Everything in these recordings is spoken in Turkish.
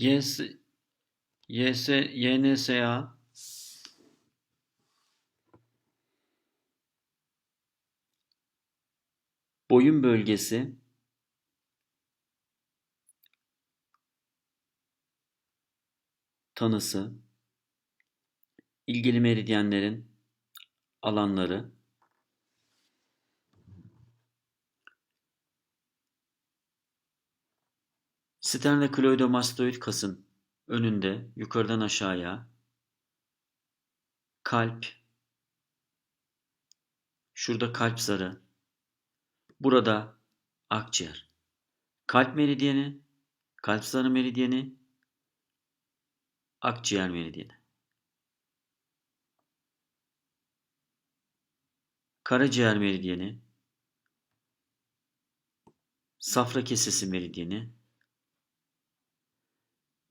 YS, YS, YNSA boyun bölgesi. Tanısı. İlgili meridyenlerin alanları Sternokleidomastoid kasın önünde yukarıdan aşağıya. Kalp. Şurada kalp zarı. Burada akciğer. Kalp meridyeni kalp zarı meridyeni akciğer meridyeni. Karaciğer meridyeni safra kesesi meridyeni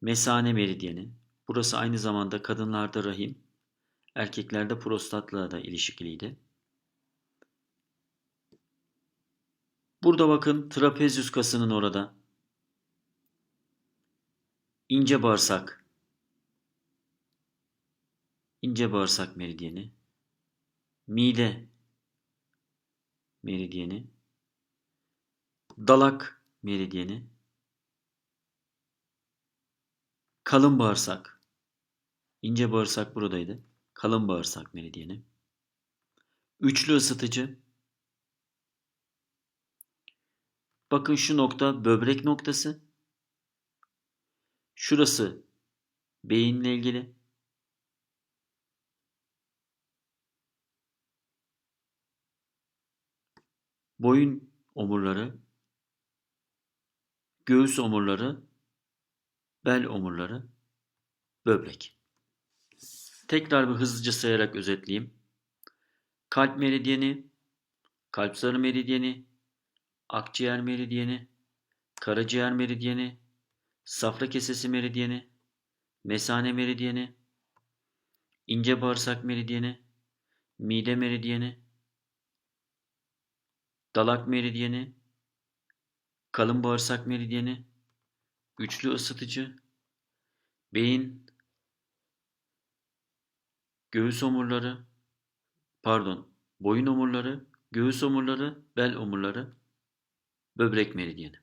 Mesane meridyeni. Burası aynı zamanda kadınlarda rahim, erkeklerde prostatla da ilişkiliydi. Burada bakın trapezyus kasının orada. İnce bağırsak. İnce bağırsak meridyeni. Mide meridyeni. Dalak meridyeni. Kalın bağırsak. İnce bağırsak buradaydı. Kalın bağırsak meridyeni. Üçlü ısıtıcı. Bakın şu nokta böbrek noktası. Şurası beyinle ilgili. Boyun omurları, göğüs omurları bel omurları, böbrek. Tekrar bir hızlıca sayarak özetleyeyim. Kalp meridyeni, kalp zarı meridyeni, akciğer meridyeni, karaciğer meridyeni, safra kesesi meridyeni, mesane meridyeni, ince bağırsak meridyeni, mide meridyeni, dalak meridyeni, kalın bağırsak meridyeni, güçlü ısıtıcı, beyin, göğüs omurları, pardon, boyun omurları, göğüs omurları, bel omurları, böbrek meridyeni.